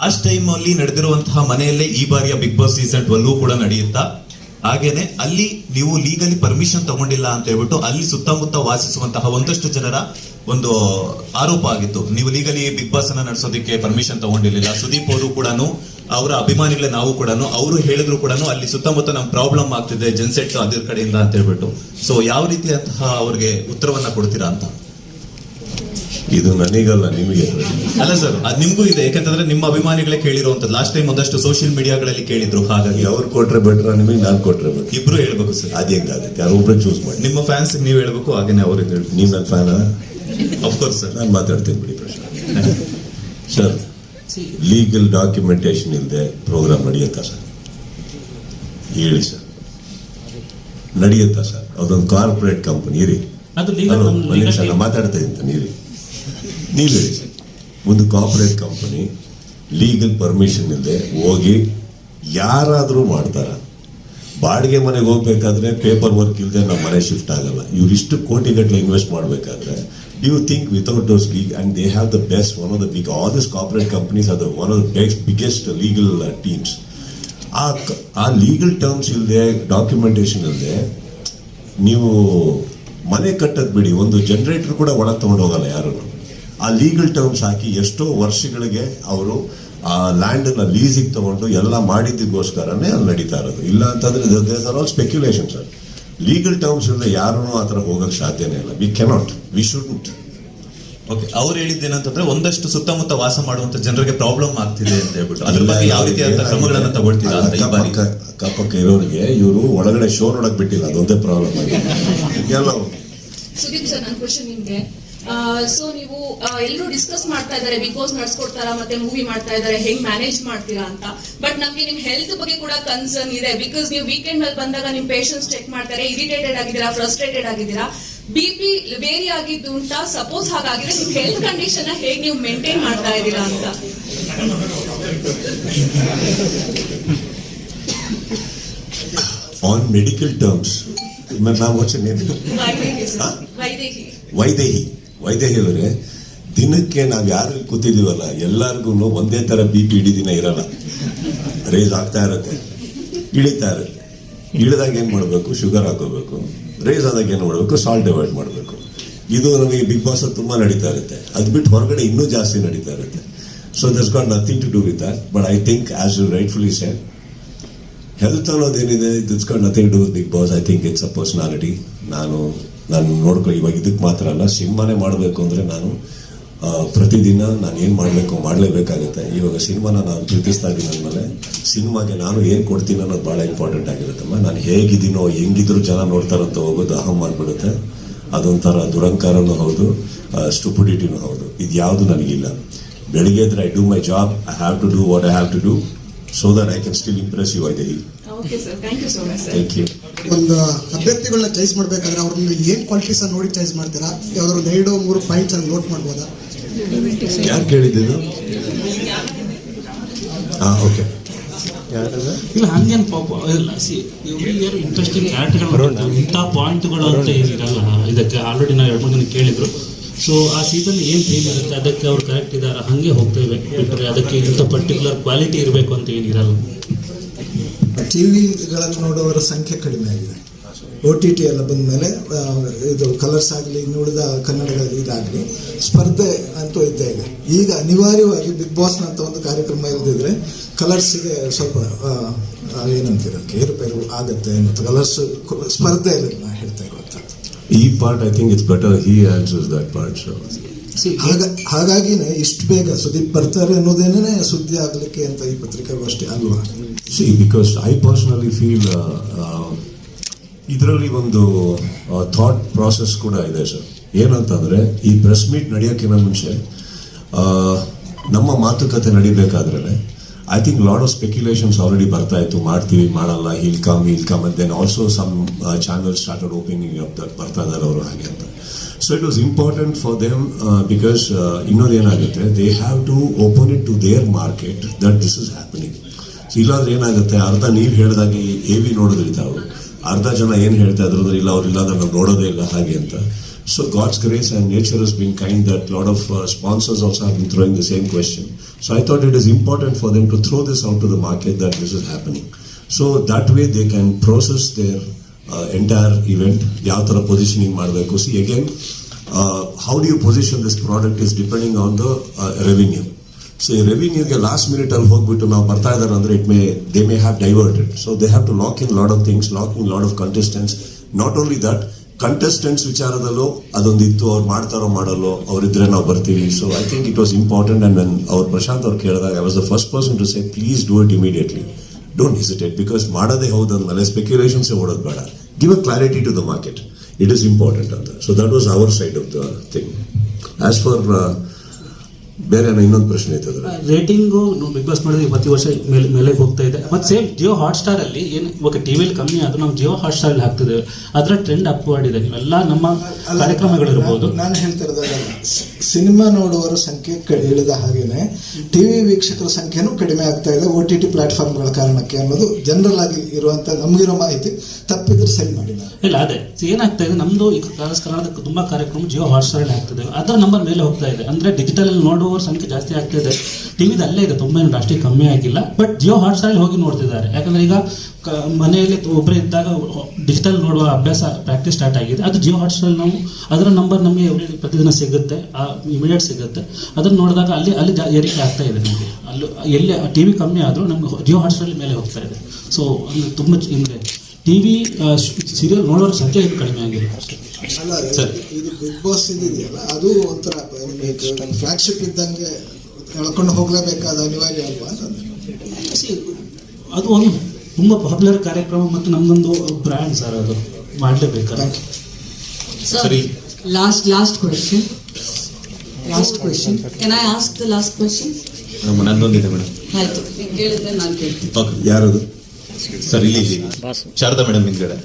Last time ಅಲ್ಲಿ ನಡೆದಿರುವಂತಹ ಮನೆಯಲ್ಲೇ ಈ ಬಾರಿಯ ಬಿಗ್ ಬಾಸ್ ಸೀಸನ್ ಟ್ವೆಲ್ವ್ ಕೂಡ ನಡೆಯುತ್ತಾ? ಹಾಗೇನೆ ಅಲ್ಲಿ ನೀವು ಲೀಗಲಿ ಪರ್ಮಿಷನ್ ತಗೊಂಡಿಲ್ಲ ಅಂತ ಹೇಳ್ಬಿಟ್ಟು ಅಲ್ಲಿ ಸುತ್ತಮುತ್ತ ವಾಸಿಸುವಂತಹ ಒಂದಷ್ಟು ಜನರ ಒಂದು ಆರೋಪ ಆಗಿತ್ತು. ನೀವು ಲೀಗಲಿ ಬಿಗ್ ಬಾಸ್ ಅನ್ನ ನಡೆಸೋದಕ್ಕೆ ಪರ್ಮಿಷನ್ ತಗೊಂಡಿರ್ಲಿಲ್ಲ. ಸುದೀಪ್ ಅವರು ಕೂಡ ಅವರ ಅಭಿಮಾನಿಗಳೇ ನಾವು ಕೂಡ ಅವರು ಹೇಳಿದ್ರು ಕೂಡ ಅಲ್ಲಿ ಸುತ್ತಮುತ್ತ ನಮ್ಮ ಪ್ರಾಬ್ಲಮ್ ಆಗ್ತಿದೆ ಜನ್ಸೆಟ್ ಅದ್ರ ಕಡೆಯಿಂದ ಅಂತ ಹೇಳ್ಬಿಟ್ಟು. ಸೊ ಯಾವ ರೀತಿಯಂತಹ ಅವ್ರಿಗೆ ಉತ್ತರವನ್ನ ಕೊಡ್ತೀರಾ ಅಂತ? ಇದು ನನಗಲ್ಲ ನಿಮಗೆ. ಅಲ್ಲ ಸರ್ ಅದು ನಿಮಗೂ ಇದೆ ಯಾಕಂತಂದ್ರೆ ನಿಮ್ಮ ಅಭಿಮಾನಿಗಳೇ ಕೇಳಿರುವಂತದ್ದು ಲಾಸ್ಟ್ ಟೈಮ್ ಒಂದಷ್ಟು ಸೋಷಿಯಲ್ ಮೀಡಿಯಾಗಳಲ್ಲಿ ಕೇಳಿದ್ರು. ಹಾಗಾಗಿ ಅವ್ರು ಕೊಟ್ರೆ ಬೆಟ್ರ ನಿಮಗೆ ನಾನು ಕೊಟ್ರೆ ಬೆಟ್ರ ಇಬ್ರು ಹೇಳ್ಬೇಕು ಸರ್. ಅದು ಹೆಂಗಾಗುತ್ತೆ? ಯಾರು ಒಬ್ಬರೇ ಚೂಸ್ ಮಾಡಿ. ನಿಮ್ಮ ಫ್ಯಾನ್ಸ್ ನೀವು ಹೇಳ್ಬೇಕು ಹಾಗೇನೆ ಅವ್ರಿಗೆ ಹೇಳಿ ನೀವು ನನ್ನ ಫ್ಯಾನ ಅಫ್ಕೋರ್ಸ್ ಸರ್ ನಾನು ಮಾತಾಡ್ತೀನಿ ಬಿಡಿ ಪ್ರಶ್ನೆ. ಸರ್ ಲೀಗಲ್ ಡಾಕ್ಯುಮೆಂಟೇಶನ್ ಇಲ್ಲದೆ ಪ್ರೋಗ್ರಾಮ್ ನಡೆಯುತ್ತಾ ಸರ್ ಹೇಳಿ ಸರ್ ನಡೆಯುತ್ತಾ ಸರ್ ಅದೊಂದು ಕಾರ್ಪೊರೇಟ್ ಕಂಪನಿ ನಿಮಿಷ ಮಾತಾಡ್ತಾ ಇದ್ದೀನಿ ನೀರಿ ಸರ್ ಒಂದು ಕಾರ್ಪೊರೇಟ್ ಕಂಪನಿ ಲೀಗಲ್ ಪರ್ಮಿಷನ್ ಇಲ್ಲದೆ ಹೋಗಿ ಯಾರಾದರೂ ಮಾಡ್ತಾರ. ಬಾಡಿಗೆ ಮನೆಗೆ ಹೋಗ್ಬೇಕಾದ್ರೆ ಪೇಪರ್ ವರ್ಕ್ ಇಲ್ಲದೆ ನಮ್ಮ ಮನೆ ಶಿಫ್ಟ್ ಆಗಲ್ಲ. ಇವ್ರಿಷ್ಟು ಕೋಟಿಗಟ್ಟಲೆ ಇನ್ವೆಸ್ಟ್ ಮಾಡಬೇಕಾದ್ರೆ you think without those league and they have the best one of the big all this corporate companies are the one of the best biggest legal teams ಆ ಆ legal terms ಇಲ್ಲದೆ documentation ಇಲ್ಲದೆ ನೀವು ಮನೆ ಕಟ್ಟೋದು ಬಿಡಿ. ಒಂದು ಜನರೇಟರ್ ಕೂಡ ಒಳಗೆ ತೊಗೊಂಡು ಹೋಗಲ್ಲ ಯಾರು. ಆ ಲೀಗಲ್ ಟರ್ಮ್ಸ್ ಹಾಕಿ ಎಷ್ಟೋ ವರ್ಷಗಳಿಗೆ ಅವರು ಆ ಲ್ಯಾಂಡ್ ಅನ್ನ ಲೀಸಿಗೆ ತಗೊಂಡು ಎಲ್ಲ ಮಾಡಿದ್ದಕ್ಕೋಸ್ಕರನೇ ಅಲ್ಲಿ ನಡೀತಾ ಇರೋದು. ಇಲ್ಲ ಅಂತಂದ್ರೆ these are all speculation sir legal terms ಇಂದ ಯಾರೂ ಆ ಥರ ಹೋಗೋಕ್ಕೆ ಸಾಧ್ಯನೇ ಇಲ್ಲ. We cannot we should okay ಅವ್ರು ಹೇಳಿದ್ದೇನಂತಂದ್ರೆ ಒಂದಷ್ಟು ಸುತ್ತಮುತ್ತ ವಾಸ ಮಾಡುವಂತ ಜನರಿಗೆ ಪ್ರಾಬ್ಲಮ್ ಆಗ್ತಿದೆ ಅಂತ ಹೇಳ್ಬಿಟ್ಟು. ಅದ್ರ ಬಗ್ಗೆ ಯಾವ ರೀತಿ ಕ್ರಮಗಳನ್ನ ತಗೊಳ್ತೀರಾ ಅಂತ ಈ ಬಾರಿ? ಅಕ್ಕಪಕ್ಕ ಅಕ್ಕಪಕ್ಕ ಇರೋರಿಗೆ ಇವರು ಒಳಗಡೆ ಶೋ ನೋಡಕ್ ಬಿಟ್ಟಿಲ್ಲ ಅದೊಂದೇ ಪ್ರಾಬ್ಲಮ್ ಆಗಿದೆ. ಎಲ್ಲ ಸುದೀಪ್ ಸರ್ ನನ್ನ ಕ್ವಶನ್ ನಿಮ್ಗೆ. ಸೊ ನೀವು ಎಲ್ಲರೂ ಡಿಸ್ಕಸ್ ಮಾಡ್ತಾ ಇದ್ದಾರೆ ಬಿಗ್ ಬಾಸ್ ನಡ್ಸ್ಕೊಡ್ತಾರ ಮತ್ತೆ ಮೂವಿ ಮಾಡ್ತಾ ಇದ್ದಾರೆ ಹೆಂಗ್ ಮ್ಯಾನೇಜ್ ಮಾಡ್ತೀರಾ ಅಂತ. ಬಟ್ ನಮ್ಗೆ ನಿಮ್ ಹೆಲ್ತ್ ಬಗ್ಗೆ ಕೂಡ ಕನ್ಸರ್ನ್ ಇದೆ ಬಿಕಾಸ್ ನೀವು ವೀಕೆಂಡ್ ಅಲ್ಲಿ ಬಂದಾಗ ನಿಮ್ ಪೇಷನ್ಸ್ ಚೆಕ್ ಮಾಡ್ತಾರೆ ಇರಿಟೇಟೆಡ್ ಆಗಿದ್ದೀರಾ ಫ್ರಸ್ಟ್ರೇಟೆಡ್ ಆಗಿದ್ದೀರಾ ಬಿ ಪಿ ವೇರಿ ಆಗಿದ್ದು ಅಂತ ಸಪೋಸ್ ಹಾಗಾಗಿದ್ರೆ ನಿಮ್ ಹೆಲ್ತ್ ಕಂಡೀಷನ್ ಹೇಗ್ ನೀವು ಮೇಂಟೈನ್ ಮಾಡ್ತಾ ಇದ್ದೀರಾ ಅಂತ. ಆನ್ ಮೆಡಿಕಲ್ ಟರ್ಮ್ಸ್ ನಾವು? ವೈದೇಹಿ ವೈದೇಹಿ ವೈದೇಹಿ ಅವರೇ. ದಿನಕ್ಕೆ ನಾವು ಯಾರು ಕೂತಿದೀವಲ್ಲ ಎಲ್ಲರಿಗೂ ಒಂದೇ ತರ ಬಿ ಪಿ ಇಡೀ ದಿನ ಇರಲ್ಲ. ರೇಸ್ ಆಗ್ತಾ ಇರುತ್ತೆ. ಇಳಿತಾ ಇರುತ್ತೆ. ಇಳಿದಾಗ ಏನ್ ಮಾಡಬೇಕು? ಶುಗರ್ ಹಾಕೋಬೇಕು. ರೇಸ್ ಆದಾಗ ಏನು ಮಾಡಬೇಕು? ಸಾಲ್ಟ್ ಅವಾಯ್ಡ್ ಮಾಡಬೇಕು. ಇದು ನಮಗೆ ಬಿಗ್ ಬಾಸ್ ತುಂಬಾ ನಡೀತಾ ಇರುತ್ತೆ. ಅದು ಬಿಟ್ಟು ಹೊರಗಡೆ ಇನ್ನೂ ಜಾಸ್ತಿ ನಡೀತಾ ಇರುತ್ತೆ. So this got nothing to do with that but I think as you rightfully said health ಅನ್ನೋದೇನಿದೆ this got nothing do Bigg Boss I think it's a personality ನಾನು ನಾನು ನೋಡ್ಕೊ, ಇವಾಗ ಇದಕ್ಕೆ ಮಾತ್ರ ಅಲ್ಲ ಸಿನಿಮಾನೇ ಮಾಡಬೇಕು ಅಂದರೆ ನಾನು ಪ್ರತಿದಿನ ನಾನು ಏನು ಮಾಡಬೇಕು ಮಾಡಲೇಬೇಕಾಗುತ್ತೆ. ಇವಾಗ ಸಿನಿಮಾನ ನಾನು ಪ್ರೀತಿಸ್ತಾ ಇದ್ದೀನಿ ಅಂದಮೇಲೆ ಸಿನಿಮಾಗೆ ನಾನು ಏನು ಕೊಡ್ತೀನಿ ಅನ್ನೋದು ಭಾಳ ಇಂಪಾರ್ಟೆಂಟ್ ಆಗಿರುತ್ತಮ್ಮ. ನಾನು ಹೇಗಿದ್ದೀನೋ ಹೆಂಗಿದ್ರು ಜನ ನೋಡ್ತಾರಂತ ಹೋಗೋದು ಅಹಂ ಮಾಡಿಬಿಡುತ್ತೆ ಅದೊಂಥರ ದುರಂಕಾರನೂ ಹೌದು ಸ್ಟುಪಿಡಿಟಿನೂ ಹೌದು. ಇದು ಯಾವುದು ನನಗಿಲ್ಲ. ಬೆಳಿಗ್ಗೆ ಇದ್ರೆ I do my job I have to do what I have to do so that I can still impress you I okay sir thank you so much sir thank you ಒಂದು ಅಭ್ಯರ್ಥಿಗಳನ್ನ ಚಾಯ್ಸ್ ಮಾಡ್ಬೇಕಾದ್ರೆ ಅವ್ರನ್ನ ಏನ್ qualities ನೋಡಿ choice ಮಾಡ್ತೀರಾ? ಯಾವ್ದಾದ್ರು ಒಂದು ಎರಡು ಮೂರು ಪಾಯಿಂಟ್ಸ್ ಅಲ್ಲಿ ನೋಟ್ ಮಾಡ್ಬೋದಾ? ಯಾರು ಕೇಳಿದ್ದು ಹಾಂ ಓಕೆ ಇಲ್ಲ ಹಂಗೇನು ಪಾಪ. ಇಲ್ಲ ಸಿ ಯಾರು ಇಂಟ್ರೆಸ್ಟಿಂಗ್ ಕ್ಯಾರೆಕ್ಟರ್ಗಳು ಇಂಥ ಪಾಯಿಂಟ್ಗಳು ಅಂತ ಏನಿರಲ್ಲ. ಇದಕ್ಕೆ ಆಲ್ರೆಡಿ ನಾವು ಎರಡು ಮೂರು ಜನ ಕೇಳಿದ್ರು. ಸೊ ಆ ಸೀಸನ್ ಏನು ಥೀಮ್ ಇರುತ್ತೆ? ಅದಕ್ಕೆ ಅವ್ರು ಕರೆಕ್ಟ್ ಇದ್ದಾರೆ ಹಾಗೆ ಹೋಗ್ತೇವೆ ಬಿಟ್ಟರೆ ಅದಕ್ಕೆ ಇಂಥ ಪರ್ಟಿಕ್ಯುಲರ್ ಕ್ವಾಲಿಟಿ ಇರಬೇಕು ಅಂತ ಏನಿರಲ್ಲ. ಟಿವಿಗಳನ್ನು ನೋಡೋವರ ಸಂಖ್ಯೆ ಕಡಿಮೆ ಆಗಿದೆ. ಒ ಟಿ ಟಿ ಎಲ್ಲ ಬಂದ ಮೇಲೆ ಇದು ಕಲರ್ಸ್ ಆಗಲಿ ಇನ್ನು ಉಳಿದ ಕನ್ನಡದ ಇದಾಗಲಿ ಸ್ಪರ್ಧೆ ಅಂತೂ ಇದ್ದೇ ಇದೆ. ಈಗ ಅನಿವಾರ್ಯವಾಗಿ ಬಿಗ್ ಬಾಸ್ನಂಥ ಅಂತ ಒಂದು ಕಾರ್ಯಕ್ರಮ ಇಲ್ಲದಿದ್ರೆ ಕಲರ್ಸ್ಗೆ ಸ್ವಲ್ಪ ಏನಂತೀರ ಏರುಪೇರು ಆಗುತ್ತೆ ಮತ್ತು ಕಲರ್ಸ್ ಸ್ಪರ್ಧೆಯಲ್ಲಿ ನಾನು ಹೇಳ್ತಾ ಇರುವಂಥದ್ದು ಈ part I think it's better he answers that part ಹಾಗ ಹಾಗಾಗಿನೇ ಇಷ್ಟು ಬೇಗ ಸುದೀಪ್ ಬರ್ತಾರೆ ಅನ್ನೋದೇನೇ ಸುದ್ದಿ ಆಗಲಿಕ್ಕೆ ಅಂತ ಈ ಪತ್ರಿಕಾಗೋಷ್ಠಿ ಅಲ್ವಾ? See because I personally feel ಇದರಲ್ಲಿ ಒಂದು ಥಾಟ್ ಪ್ರಾಸೆಸ್ ಕೂಡ ಇದೆ ಸರ್ ಏನಂತಂದರೆ, ಈ ಪ್ರೆಸ್ ಮೀಟ್ ನಡೆಯೋಕ್ಕಿಂತ ಮುಂಚೆ ನಮ್ಮ ಮಾತುಕತೆ ನಡಿಬೇಕಾದ್ರೆ I think lot of speculations already ಬರ್ತಾ ಇತ್ತು. ಮಾಡ್ತೀವಿ, ಮಾಡಲ್ಲ he'll come he'll come and then also some channel started opening up that ಬರ್ತಾ ಇದ್ದಾರೆ ಅವರು ಹಾಗೆ ಅಂತ. So it was important for them because ಇನ್ನೊಂದು ಏನಾಗುತ್ತೆ they have to open it to their market that this is happening ಇಲ್ಲಾಂದ್ರೆ ಏನಾಗುತ್ತೆ, ಅರ್ಧ ನೀವು ಹೇಳಿದಾಗೆ ಎ ವಿ ನೋಡಿದ್ರಿ ತಾವು ಅರ್ಧ ಜನ ಏನು ಹೇಳ್ತಾ ಇದ್ರು ಇಲ್ಲ ಅವ್ರಿಲ್ಲ ನಾವು ನೋಡೋದೇ ಇಲ್ಲ ಹಾಗೆ ಅಂತ so God's grace and nature is been kind that lot of sponsors also have been throwing the same question I thought it is important for them to throw this out to the market that this is happening. So that way they can process their uh, entire event. ಯಾವ ಥರ positioning ಮಾಡಬೇಕು see again how do you position this product is depending on the revenue so ಈ ರೆವಿನ್ಯೂಗೆ last minute ಅಲ್ಲಿ ಹೋಗ್ಬಿಟ್ಟು ನಾವು ಬರ್ತಾ ಇದ್ದಾರೆ ಅಂದ್ರೆ it may they may have diverted so they have to lock in lot of things lock in lot of contestants not only that contestants ವಿಚಾರದಲ್ಲೂ ಅದೊಂದಿತ್ತು ಅವ್ರು ಮಾಡ್ತಾರೋ ಮಾಡಲ್ಲೋ ಅವರಿದ್ರೆ ನಾವು ಬರ್ತೀವಿ so I think it was important and when ಅವ್ರು ಪ್ರಶಾಂತ್ ಅವ್ರು ಕೇಳಿದಾಗ I was the first person to say please do it immediately don't hesitate because ಮಾಡೋದೇ ಹೌದಂದ್ಮೇಲೆ ಸ್ಪೆಕ್ಯುಲೇಷನ್ಸ್ ಓಡೋದು ಬೇಡ give a clarity to the market it is important ಅಂತ so that was our side of the thing as far ಬೇರೆ ಇನ್ನೊಂದು ಪ್ರಶ್ನೆ ಐತೆ ಅದ್ರ ರೇಟಿಂಗು ಬಿಗ್ ಬಾಸ್ ಮಾಡಿದ್ರೆ ಪ್ರತಿ ವರ್ಷ ಮೇಲೆ ಮೇಲೆ ಹೋಗ್ತಾ ಇದೆ. ಮತ್ತೆ ಸೇಮ್ ಜಿಯೋ ಹಾಟ್ ಸ್ಟಾರ್ ಅಲ್ಲಿ ಏನು ಇವಾಗ ಟಿವಿಲಿ ಕಮ್ಮಿ ಆದ್ರೆ ನಾವು ಜಿಯೋ ಹಾಟ್ ಸ್ಟಾರ್ ಅಲ್ಲಿ ಹಾಕ್ತಿದ್ದೇವೆ. ಅದರ ಟ್ರೆಂಡ್ ಅಪ್ವರ್ಡ್ ಇದೆ ನೀವೆಲ್ಲ ನಮ್ಮ ಕಾರ್ಯಕ್ರಮಗಳಿರ್ಬೋದು. ನಾನು- ಹೇಳ್ತಿರೋದಲ್ಲ ಸಿನಿಮಾ ನೋಡುವವರ ಸಂಖ್ಯೆ ಕ- ಇಳಿದ ಹಾಗೇನೆ ಟಿವಿ ವೀಕ್ಷಕರ ಸಂಖ್ಯೆನೂ ಕಡಿಮೆ ಆಗ್ತಾ ಇದೆ ಓ ಟಿ ಟಿ ಪ್ಲಾಟ್ಫಾರ್ಮ್ಗಳ ಕಾರಣಕ್ಕೆ ಅನ್ನೋದು ಜನರಲ್ ಆಗಿ ಇರುವಂತ ನಮಗಿರೋ ಮಾಹಿತಿ. ತಪ್ಪಿದ್ರೆ ಸರಿ ಮಾಡಿ ನಾನು. ಇಲ್ಲ ಅದೇ. ಏನಾಗ್ತಾ ಇದೆ? ನಮ್ದು ಈಗ ಕರ್ನಾಟಕ ತುಂಬಾ ಕಾರ್ಯಕ್ರಮ ಜಿಯೋ ಹಾಟ್ ಸ್ಟಾರ್ ಅಲ್ಲಿ ಆಗ್ತಿದೆ. ಅದರ ನಂಬರ್ ಮೇಲೆ ಹೋಗ್ತಾ ಇದೆ. ಅಂದ್ರೆ ಡಿಜಿಟಲ್ ಅಲ್ಲಿ ನೋಡುವವರ ಸಂಖ್ಯೆ ಜಾಸ್ತಿ ಆಗ್ತಾ ಇದೆ. ಟಿವಿದ ಅಲ್ಲೇ ಇದೆ, ತುಂಬ ಏನು ಅಷ್ಟೇ ಕಮ್ಮಿ ಆಗಿಲ್ಲ. ಬಟ್ ಜಿಯೋ ಹಾಟ್ ಸ್ಟಾರ್ ಹೋಗಿ ನೋಡ್ತಿದ್ದಾರೆ. ಯಾಕಂದ್ರೆ ಈಗ ಮನೆಯಲ್ಲಿ ಒಬ್ಬರೇ ಇದ್ದಾಗ ಡಿಜಿಟಲ್ ನೋಡುವ ಅಭ್ಯಾಸ ಪ್ರಾಕ್ಟೀಸ್ ಸ್ಟಾರ್ಟ್ ಆಗಿದೆ. ಅದು ಜಿಯೋ ಹಾಟ್ ಸ್ಟಾರ್ ನಾವು, ಅದರ ನಂಬರ್ ನಮಗೆ ಪ್ರತಿದಿನ ಸಿಗುತ್ತೆ. ಇಮಿಡಿಯೇಟ್ ಸಿಗುತ್ತೆ. ಅದನ್ನ ನೋಡಿದಾಗ ಅಲ್ಲಿ ಅಲ್ಲಿ ಏರಿಕೆ ಆಗ್ತಾ ಇದೆ ನಮಗೆ. ಅಲ್ಲಿ, ಎಲ್ಲಿ ಟಿ ವಿ ಕಮ್ಮಿ ಆದರೂ ನಮ್ಗೆ ಜಿಯೋ ಹಾಟ್ ಸ್ಟಾರ್ ಮೇಲೆ ಹೋಗ್ತಾ ಇದೆ. ಸೊ ತುಂಬ ಹಿಂದೆ ಟಿ ವಿ ಸೀರಿಯಲ್ ನೋಡೋರ ಸಂಖ್ಯೆ ಕಡಿಮೆ ಆಗಿದೆ. ಸರ್. ಇದು ಬಿಗ್ ಬಾಸ್ ಇದೆಯಲ್ಲ ಅದು ಒಂಥರ ಫ್ಲಾಗ್ಶಿಪ್ ಇದ್ದಂಗೆ ಎಳ್ಕೊಂಡು ಹೋಗ್ಲೇಬೇಕಾದ ಅನಿವಾರ್ಯ ಅಲ್ವಾ ಅದು. ಒಂದು ತುಂಬ ಪಾಪ್ಯುಲರ್ ಕಾರ್ಯಕ್ರಮ ಮತ್ತು ನಮ್ದೊಂದು ಬ್ರ್ಯಾಂಡ್ ಸರ್ ಅದು. ಮಾಡಲೇಬೇಕಲ್ಲ ಸರಿ. Last last question. Last question. Can I ask the last question? ನಂದೊಂದಿದೆ ಮೇಡಮ್. ಆಯ್ತು. ನೀವು ಕೇಳಿದ್ರೆ ನಾನು ಕೇಳ್ತೀನಿ. ಯಾರದು? ಸರ್ ಇಲ್ಲಿ ಶಾರದಾ ಮೇಡಮ್ ಹಿಂದ್ಗಡೆ.